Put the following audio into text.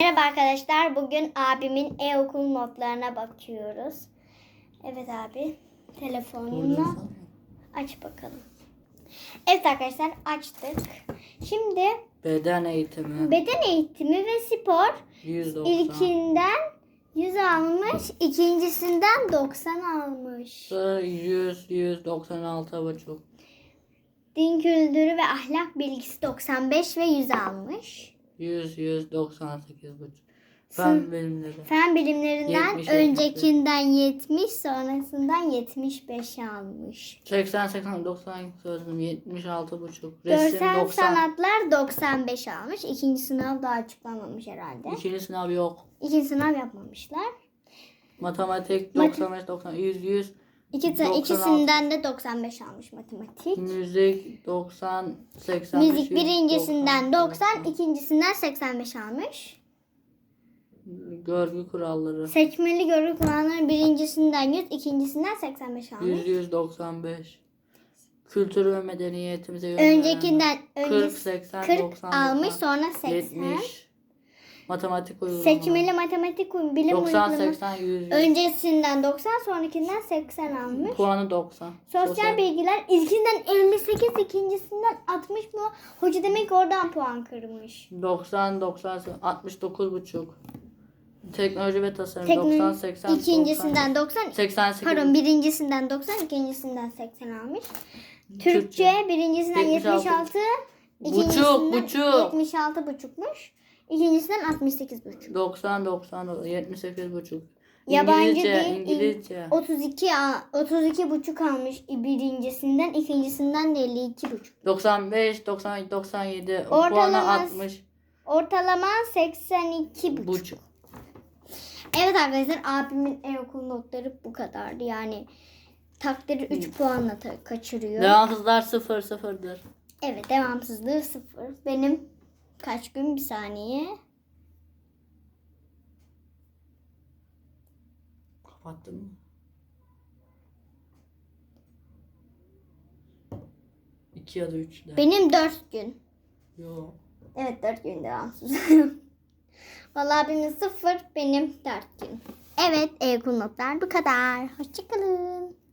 Merhaba arkadaşlar. Bugün abimin e-okul notlarına bakıyoruz. Evet abi. Telefonunu aç bakalım. Evet arkadaşlar açtık. Şimdi Beden eğitimi beden eğitimi ve spor 190. ilkinden 100 almış, ikincisinden 90 almış. 100 196 buçuk. Din kültürü ve ahlak bilgisi 95 ve 100 almış. 100 198 buçuk. Fen bilimleri. Fen bilimlerinden 70, öncekinden 70, sonrasından 75 almış. 80 80 90 sözüm 76 buçuk. Resim Görsel 90. sanatlar 95 almış. İkinci sınav daha açıklanmamış herhalde. İkinci sınav yok. İkinci sınav yapmamışlar. Matematik Mat- 95 90 100 100. İki, 96. ikisinden de 95 almış matematik. Müzik 90 85. Müzik 100, birincisinden 90, 90. ikincisinden 85 almış. Görgü kuralları. Seçmeli görü kullananların birincisinden 100, ikincisinden 85 almış. 100 195. Kültür ve medeniyetimize yön veren- Öncekinden 40 öncesi 80 40 90 almış 90, sonra 80. 70 matematik uygulama Seçmeli matematik uy- bilim 90 uygulaması. 80 100 100. Öncesinden 90 sonrakinden 80 almış. puanı 90 Sosyal bilgiler ilkinden 58 ikincisinden 60 mı? Hoca demek oradan puan kırmış. 90 90 69 buçuk teknoloji ve tasarım Teknoloji 90 80 ikincisinden 90 90, 88 pardon birincisinden 90 ikincisinden 80 almış. Türkçe birincisinden 76. 76 Buçuk, ikincisinden buçuk. 76 buçukmuş. İkincisinden 68 buçuk. 90 90 78 buçuk Yabancı İngilizce dil, İngilizce 32 a- 32 buçuk almış birincisinden ikincisinden de 52 buçuk. 95 90 97 puanı Ortalaması 60 Ortalama 82 buçuk. buçuk Evet arkadaşlar abimin e-okul notları bu kadardı. Yani takdiri 3 puanla ta- kaçırıyor. devamsızlar 0 sıfırdır Evet devamsızlığı 0. Benim kaç gün bir saniye. kapattın mı? İki ya da üç de. Benim 4 gün. Yok. Evet 4 gün devamsız. Vallahi abimin 0 benim 4 gün. Evet notlar bu kadar. Hoşçakalın.